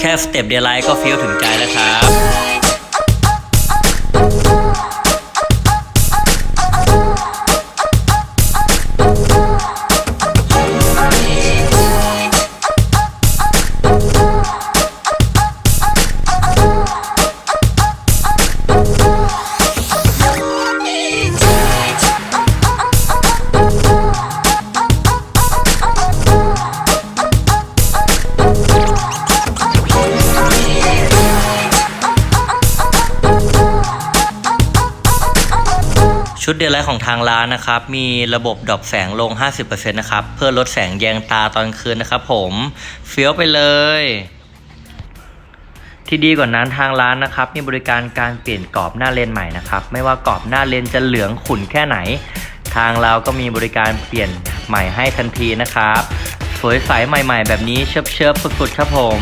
แค่สเต็ปเดียไลท์ก็ฟีลถึงใจแล้วครับ ชุดเดลไลท์ของทางร้านนะครับ มีระบบดรอปแสงลง 50%นะครับ เพื่อลดแสงแยงตาตอนคืนนะครับผมเฟี้ยวไปเลย ที่ดีกว่านั้นทางร้านนะครับ มีบริการการเปลี่ยนกรอบหน้าเลนใหม่นะครับ ไม่ว่ากรอบหน้าเลนจะเหลืองขุ่นแค่ไหน ทางเราก็มีบริการเปลี่ยนใหม่ให้ทันทีนะครับ สวยใสใหม่ ๆ แบบนี้เชิบๆสุดๆครับผม